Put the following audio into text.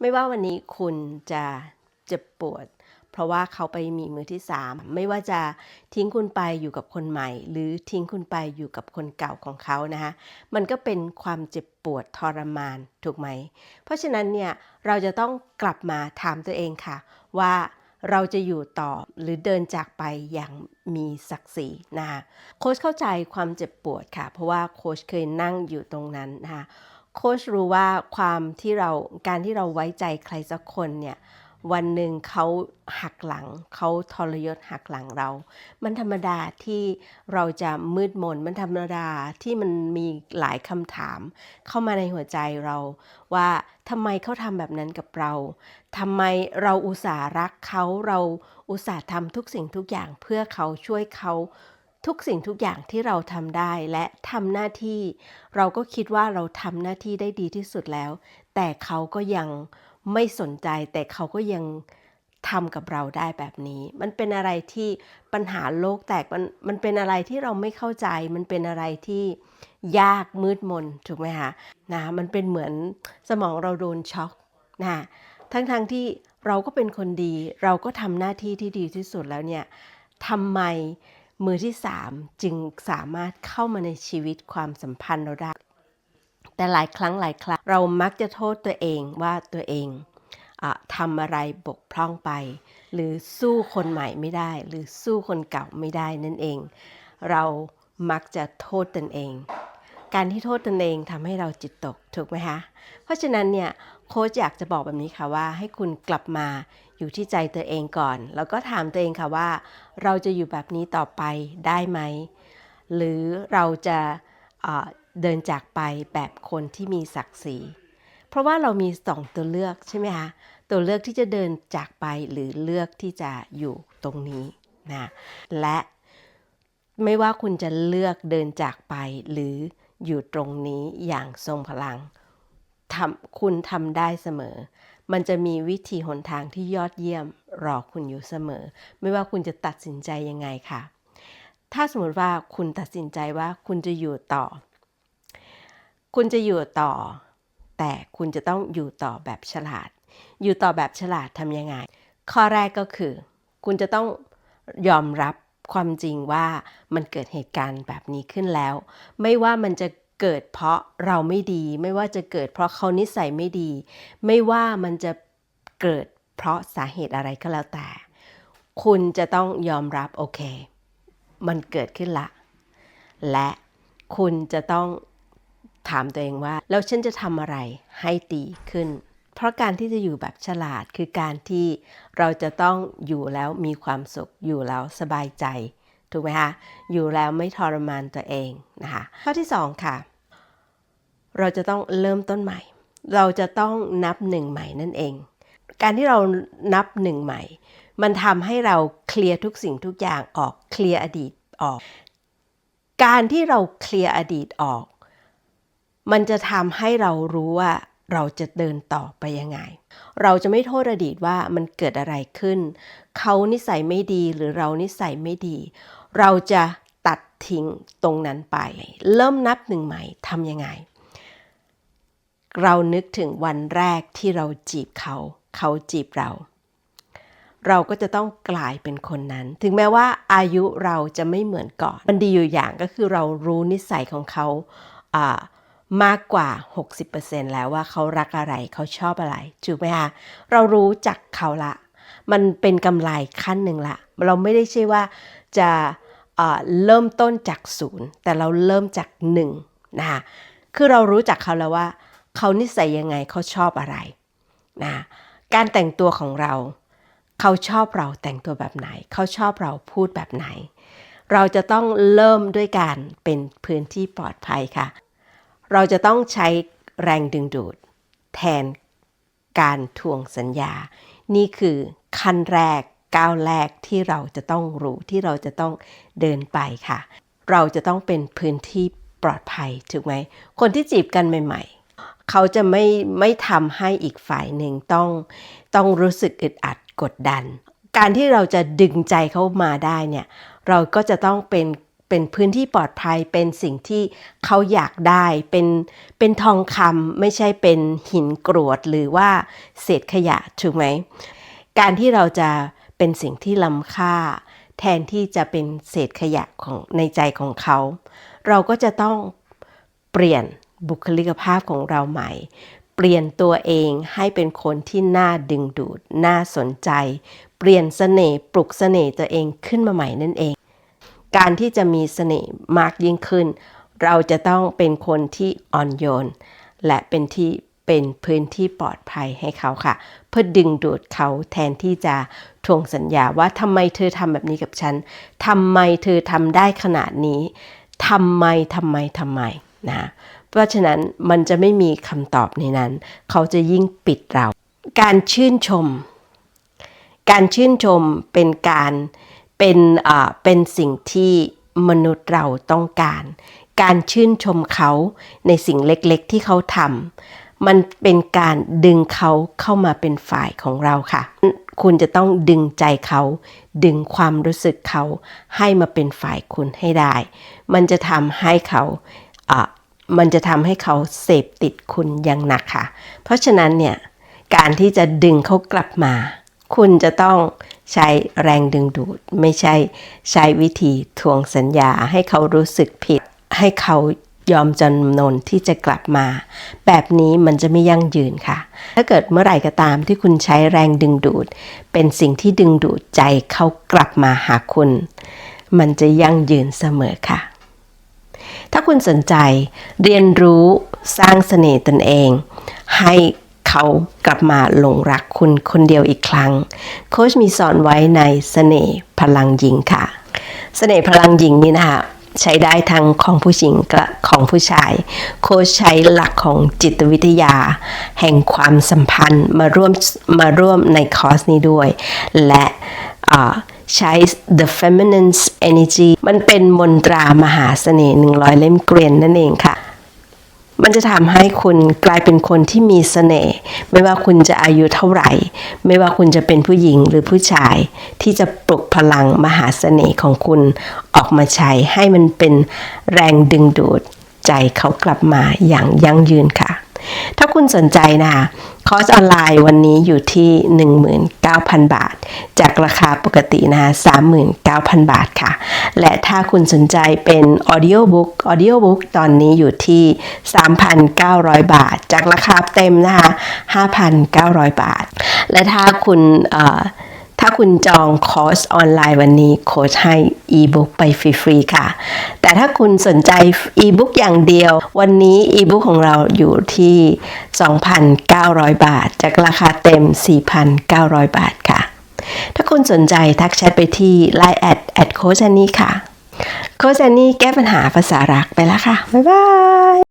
ไม่ว่าวันนี้คุณจะเจ็บปวด เพราะว่าเขาไปมีมือที่สามไม่ว่าจะทิ้งคุณไปอยู่กับคนใหม่ หรือทิ้งคุณไปอยู่กับคนเก่าของเขานะคะมันก็เป็นความเจ็บปวดทรมานถูกไหม เพราะฉะนั้นเนี่ยเราจะต้องกลับมาถามตัวเองค่ะ ว่าเราจะอยู่ต่อหรือเดินจากไปอย่างมีศักดิ์ศรีนะคะโค้ชเข้าใจความเจ็บปวดค่ะ เพราะว่าโค้ชเคยนั่งอยู่ตรงนั้นนะคะ โค้ชรู้ว่าความที่เราการที่เราไว้ใจใครสักคนเนี่ยวันหนึ่งเขาหักหลังเขาทรยศหักหลังเรา มันธรรมดาที่เราจะมืดมน มันธรรมดาที่มันมีหลายคำถาม เข้ามาในหัวใจเรา ว่าทำไมเขาทำแบบนั้นกับเราทำไมเราอุตส่าห์รักเขาเราอุตส่าห์ทำทุกสิ่งทุกอย่างเพื่อเขาช่วยเขา ทุกสิ่งทุกอย่างที่เราทำได้และทำหน้าที่ เราก็คิดว่าเราทำหน้าที่ได้ดีที่สุดแล้ว แต่เขาก็ยังไม่สนใจ แต่เขาก็ยังทำกับเราได้แบบนี้ มันเป็นอะไรที่ปัญหาโลกแตกมันมันเป็นอะไรที่เราไม่เข้าใจ มันเป็นอะไรที่ยากมืดมนถูกไหมคะนะมันเป็นเหมือนสมองเราโดนช็อกนะทั้งๆทที่เราก็เป็นคนดี เราก็ทำหน้าที่ที่ดีที่สุดแล้วเนี่ยทำไม มือที่สามจึงสามารถเข้ามาในชีวิตความสัมพันธ์เราได้ แต่หลายครั้งหลายครั้งเรามักจะโทษตัวเองว่าตัวเองอทำอะไรบกพร่องไป หรือสู้คนใหม่ไม่ได้ หรือสู้คนเก่าไม่ได้นั่นเอง เรามักจะโทษตนเอง การที่โทษตนเองทำให้เราจิตตกถูกไหมคะ เพราะฉะนั้นเนี่ย โค้ชอยากจะบอกแบบนี้ค่ะว่า ให้คุณกลับมาอยู่ที่ใจตัวเองก่อน แล้วก็ถามตัวเองค่ะว่า เราจะอยู่แบบนี้ต่อไปได้ไหม หรือเราจะเอ่อเดินจากไปแบบคนที่มีศักดิ์ศรี เพราะว่าเรามีสองตัวเลือกใช่ไหมคะตัวเลือกที่จะเดินจากไปหรือเลือกที่จะอยู่ตรงนี้นะและไม่ว่าคุณจะเลือกเดินจากไปหรืออยู่ตรงนี้อย่างทรงพลัง ทำคุณทำได้เสมอ มันจะมีวิธีหนทางที่ยอดเยี่ยมรอคุณอยู่เสมอ ไม่ว่าคุณจะตัดสินใจยังไงค่ะ ถ้าสมมติว่าคุณตัดสินใจว่าคุณจะอยู่ต่อ คุณจะอยู่ต่อ แต่คุณจะต้องอยู่ต่อแบบฉลาด อยู่ต่อแบบฉลาดทำยังไง ข้อแรกก็คือ คุณจะต้องยอมรับความจริงว่ามันเกิดเหตุการณ์แบบนี้ขึ้นแล้ว ไม่ว่ามันจะ เกิดเพราะเราไม่ดี ไม่ว่าจะเกิดเพราะเขานิสัยไม่ดี ไม่ว่ามันจะเกิดเพราะสาเหตุอะไรก็แล้วแต่ คุณจะต้องยอมรับโอเค มันเกิดขึ้นละ และคุณจะต้องถามตัวเองว่า แล้วฉันจะทำอะไรให้ดีขึ้น เพราะการที่จะอยู่แบบฉลาดคือการที่เราจะต้องอยู่แล้วมีความสุขอยู่แล้วสบายใจถูกไหมคะ อยู่แล้วไม่ทรมานตัวเองนะคะ ข้อที่สองค่ะ เราจะต้องเริ่มต้นใหม่ เราจะต้องนับหนึ่งใหม่นั่นเอง การที่เรานับหนึ่งใหม่ มันทำให้เราเคลียร์ทุกสิ่งทุกอย่างออกเคลียร์อดีตออก การที่เราเคลียร์อดีตออก มันจะทำให้เรารู้ว่าเราจะเดินต่อไปยังไง เราจะไม่โทษอดีตว่ามันเกิดอะไรขึ้น เขานิสัยไม่ดีหรือเรานิสัยไม่ดี เราจะตัดทิ้งตรงนั้นไป เริ่มนับหนึ่งใหม่ทำยังไง เรานึกถึงวันแรกที่เราจีบเขา เขาจีบเรา เราก็จะต้องกลายเป็นคนนั้น ถึงแม้ว่าอายุเราจะไม่เหมือนก่อน มันดีอยู่อย่างก็คือเรารู้นิสัยของเขาอ่ามากกว่า 60%แล้วว่าเขารักอะไรเขาชอบอะไรถูกไหมคะเรารู้จักเขาละ มันเป็นกำไรขั้นหนึ่งละ เราไม่ได้ใช่ว่าจะเอ่อเริ่มต้นจากศูนย์แต่เราเริ่มจากหนึ่งนะคะคือเรารู้จักเขาแล้วว่า เขานิสัยยังไงเขาชอบอะไรนะการแต่งตัวของเรา เขาชอบเราแต่งตัวแบบไหน เขาชอบเราพูดแบบไหน เราจะต้องเริ่มด้วยการเป็นพื้นที่ปลอดภัยค่ะ เราจะต้องใช้แรงดึงดูด แทนการทวงสัญญา นี่คือขั้นแรกก้าวแรกที่เราจะต้องรู้ที่เราจะต้องเดินไปค่ะ เราจะต้องเป็นพื้นที่ปลอดภัยถูกไหม คนที่จีบกันใหม่ ๆ เขาจะไม่ไม่ทำให้อีกฝ่ายหนึ่งต้องต้องรู้สึกอึดอัดกดดัน การที่เราจะดึงใจเขามาได้เนี่ยเราก็จะต้องเป็นเป็นพื้นที่ปลอดภัยเป็นสิ่งที่เขาอยากได้เป็นเป็นทองคำไม่ใช่เป็นหินกรวดหรือว่าเศษขยะถูกไหมการที่เราจะเป็นสิ่งที่ล้ำค่า แทนที่จะเป็นเศษขยะของในใจของเขา เราก็จะต้องเปลี่ยน บุคลิกภาพของเราใหม่ เปลี่ยนตัวเองให้เป็นคนที่น่าดึงดูด น่าสนใจ เปลี่ยนเสน่ห์ปลุกเสน่ห์ตัวเองขึ้นมาใหม่นั่นเอง การที่จะมีเสน่ห์มากยิ่งขึ้น เราจะต้องเป็นคนที่อ่อนโยน และเป็นที่เป็นพื้นที่ปลอดภัยให้เขาค่ะ เพื่อดึงดูดเขาแทนที่จะทวงสัญญาว่าทำไมเธอทำแบบนี้กับฉันทำไมเธอทำได้ขนาดนี้ทำไมทำไมทำไมนะ เพราะฉะนั้นมันจะไม่มีคำตอบในนั้น เขาจะยิ่งปิดเรา การชื่นชม การชื่นชมเป็นการเป็นอ่าเป็นสิ่งที่มนุษย์เราต้องการ การชื่นชมเขาในสิ่งเล็กๆที่เขาทำมันเป็นการดึงเขาเข้ามาเป็นฝ่ายของเราค่ะ คุณจะต้องดึงใจเขา ดึงความรู้สึกเขาให้มาเป็นฝ่ายคุณให้ได้ มันจะทำให้เขาอ่า มันจะทำให้เขาเสพติดคุณอย่างหนักค่ะ เพราะฉะนั้นเนี่ยการที่จะดึงเขากลับมา คุณจะต้องใช้แรงดึงดูด ไม่ใช่ใช้วิธีทวงสัญญาให้เขารู้สึกผิด ให้เขายอมจำนนที่จะกลับมา แบบนี้มันจะไม่ยั่งยืนค่ะ ถ้าเกิดเมื่อไหร่ก็ตามที่คุณใช้แรงดึงดูด เป็นสิ่งที่ดึงดูดใจเขากลับมาหาคุณ มันจะยั่งยืนเสมอค่ะ คุณสนใจ เรียนรู้สร้างเสน่ห์ตนเอง ให้เขากลับมาหลงรักคุณคนเดียวอีกครั้ง โค้ชมีสอนไว้ในเสน่ห์พลังหญิงค่ะ เสน่ห์พลังหญิงนี่นะคะใช้ได้ทั้งของผู้หญิงกับของผู้ชาย โค้ชใช้หลักของจิตวิทยา แห่งความสัมพันธ์มาร่วมมาร่วมในคอร์สนี้ด้วย และอ่า ใช้ the feminine energy มันเป็นมนตรามหาเสน่ห์หนึ่งร้อยเล่มเกวียนนั่นเองค่ะ มันจะทำให้คุณกลายเป็นคนที่มีเสน่ห์ไม่ว่าคุณจะอายุเท่าไหร่ ไม่ว่าคุณจะเป็นผู้หญิงหรือผู้ชาย ที่จะปลุกพลังมหาเสน่ห์ของคุณออกมาใช้ให้มันเป็นแรงดึงดูดใจเขากลับมาอย่างยั่งยืนค่ะ ถ้าคุณสนใจนะคะคอร์สออนไลน์วันนี้อยู่ที่ 19,000 บาท จากราคาปกตินะคะ39,000 บาทค่ะ และถ้าคุณสนใจเป็น Audiobook Audiobook ตอนนี้อยู่ที่ 3,900 บาท จากราคาเต็มนะคะ5,900 บาท และถ้าคุณเอ่อ ถ้าคุณจองคอร์สออนไลน์วันนี้โค้ชให้อีบุ๊กไปฟรีๆค่ะ แต่ถ้าคุณสนใจอีบุ๊กอย่างเดียว วันนี้อีบุ๊กของเราอยู่ที่ 2,900 บาท จากราคาเต็ม 4,900 บาทค่ะ ถ้าคุณสนใจทักแชทไปที่ Line แอดแอดโค้ชอันนี้ค่ะ โค้ชอันนี้แก้ปัญหาภาษารักไปแล้วค่ะ บ๊ายบาย